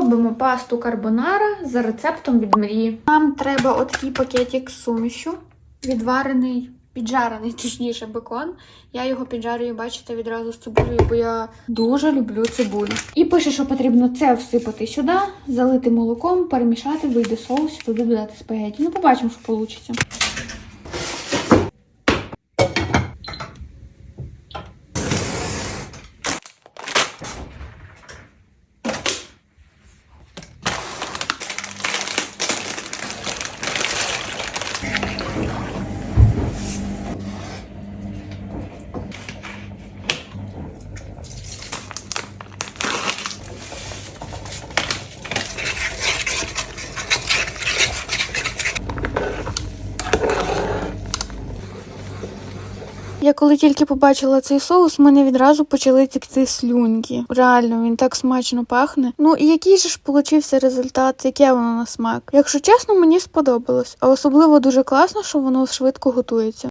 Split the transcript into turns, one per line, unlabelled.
Робимо пасту карбонара за рецептом від мрії. Нам треба отакий пакетик з сумішю, відварений, піджарений, точніше, бекон. Я його піджарюю, бачите, відразу з цибулею, бо я дуже люблю цибулю. І пише, що потрібно це всипати сюди, залити молоком, перемішати, вийде соус, туди додати спагеті. Ну, побачимо, що вийде. Я коли тільки побачила цей соус, мене відразу почали текти слюньки. Реально, він так смачно пахне. Ну і який же ж получився результат, яке воно на смак? Якщо чесно, мені сподобалось, а особливо дуже класно, що воно швидко готується.